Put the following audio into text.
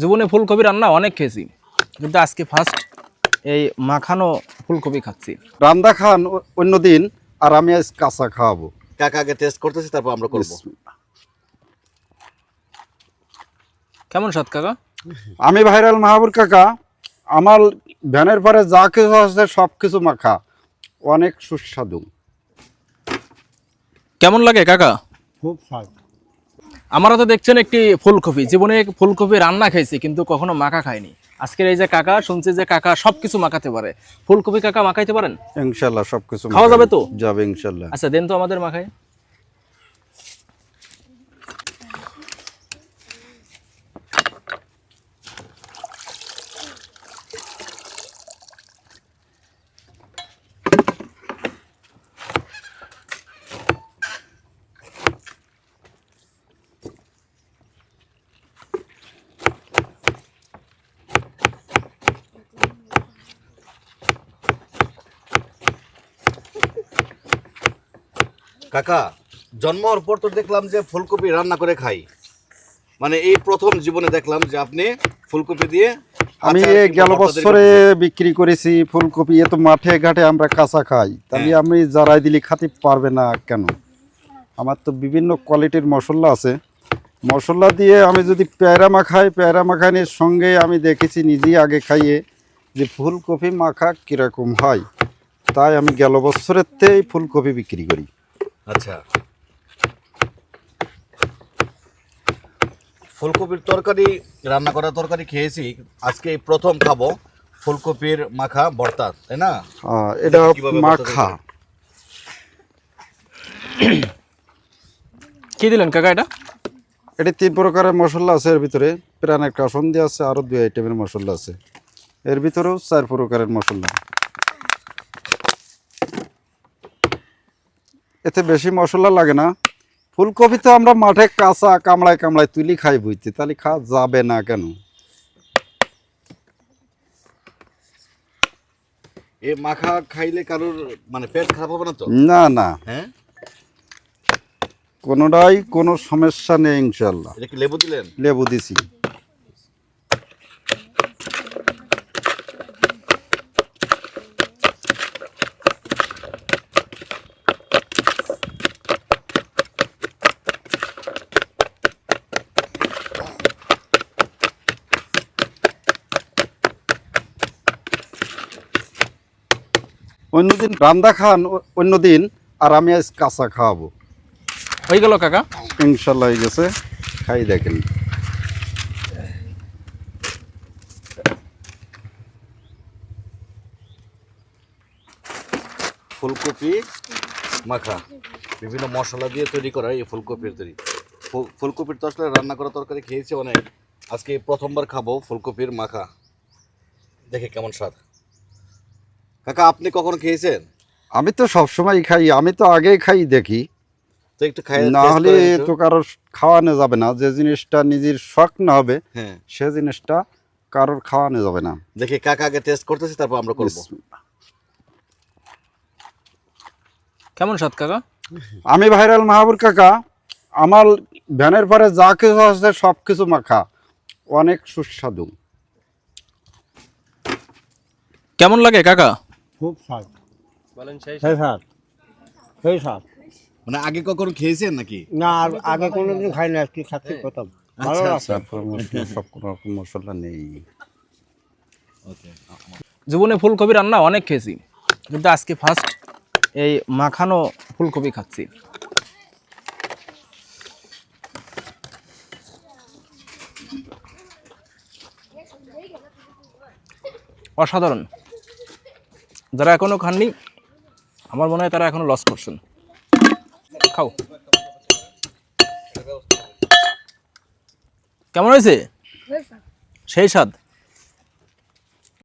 জীবনে ফুলকপি রান্না অনেক খেয়েছি কিন্তু আজকে ফার্স্ট এই মাখানো ফুলকপি খাচ্ছি। রান্দা খান অ- অন্যদিন আর আমি আজ কাঁচা খাওয়াবো। কাকাকে টেস্ট করতেছি তারপর আমরা করব। কেমন স্বাদ কাকা? আমি ভাইরাল মাহাবুর কাকা আমার ভ্যানের পরে যা কিছু আছে সব কিছু মাখা অনেক সুস্বাদু। কেমন লাগে কাকা? খুব স্বাদ। আমরা তো দেখছেন একটি ফুলকপি। জীবনে ফুলকপি রান্না খাইছি কিন্তু কখনো মাখা খাইনি। আজকের এই যে কাকা শুনছি যে কাকা সবকিছু মাখাতে পারে। ফুলকপি কাকা মাখাইতে পারেন? ইনশাল্লাহ সবকিছু খাওয়া যাবে তো? যাবে ইনশাল্লাহ। আচ্ছা দেন তো আমাদের মাখায় কাকা জন্ম হওয়ার পর তো দেখলাম যে ফুলকপি রান্না করে খাই। মানে এই প্রথম জীবনে দেখলাম যে আপনি ফুলকপি দিয়ে আমি গেল বছরে বিক্রি করেছি ফুলকপি এ তো মাঠে ঘাটে আমরা কাঁচা খাই। তাহলে আমি যারাই দিলি খাতে পারবে না কেন? আমার তো বিভিন্ন কোয়ালিটির মশলা আছে। মশলা দিয়ে আমি যদি পেয়ারা মাখাই পেয়ারা মাখানির সঙ্গে আমি দেখেছি নিজেই আগে খাইয়ে যে ফুলকপি মাখা কীরকম হয়। তাই আমি গেল বছরেতেই ফুলকপি বিক্রি করি। আচ্ছা। ফুলকপির তরকারি রান্না করা তরকারি খেয়েছি। আজকে প্রথম খাব ফুলকপির মাখা ভর্তা তাই না? এটা মাখা। কি দিলেন কাকা এটা? এটি তিন প্রকারের মশলা আছে এর ভিতরে প্রাণ একটা দিয়ে আছে আরও দুই আইটেমের মশলা আছে। এর ভিতরেও চার প্রকারের মশলা। এতে বেশি মশলা লাগে না। ফুলকপি তো আমরা মাঠে কাঁচা কামড়ায় কামড়ায় তুলি খাই বুঝতে তাহলে খাওয়া যাবে না কেন? এই মাখা খাইলে কারোর মানে পেট খারাপ হবে না তো? না না। হ্যাঁ? কোনোটাই কোনো সমস্যা নেই ইনশাল্লাহ লেবু দিলেন? লেবু দিছি। অন্যদিন রান্দা খান অন্যদিন আর আমি আজ কাঁচা খাওয়াবো। হয়ে গেল কাকা? ইনশাল্লাহ হয়ে গেছে। খাই দেখেন। ফুলকপি মাখা বিভিন্ন মশলা দিয়ে তৈরি করা এই ফুলকপির তৈরি। ফুলকপির তো আসলে রান্না করা তরকারি খেয়েছি অনেক। আজকে প্রথমবার খাব ফুলকপির মাখা। দেখে কেমন স্বাদ। কাকা আপনি কখনো খেয়েছেন? আমি তো সবসময় খাই আমি তো আগেই খাই দেখি। তো একটু খাই না হলে তো। কারোর খাওয়ানো যাবে না যে জিনিসটা নিজের শখ না হবে হ্যাঁ। সে জিনিসটা কারোর খাওয়ানো যাবে না। দেখি কাকা আগে টেস্ট করতেছি তারপর আমরা করব। কেমন স্বাদ কাকা? আমি ভাইরাল মাহাবুর কাকা আমার ভ্যানের পরে যা কিছু আছে সব কিছু মাখা অনেক সুস্বাদু। কেমন লাগে কাকা? খুব স্বাদ। সেই স্বাদ। সেই স্বাদ। মানে আগে কখনো খেয়েছেন নাকি? না আর আগে কোনোদিন খাই না আজকে খাচ্ছি প্রথম। ভালো আচ্ছা, লাগছে। সব কোনো রকম মশলা নেই। ওকে। জীবনে ফুলকপি রান্না অনেক খেয়েছি কিন্তু আজকে ফার্স্ট এই মাখানো ফুলকপি খাচ্ছি। অসাধারণ। যারা এখনও খাননি আমার মনে হয় তারা এখনও লস করছেন। খাও। কেমন হয়েছে। সেই স্বাদ।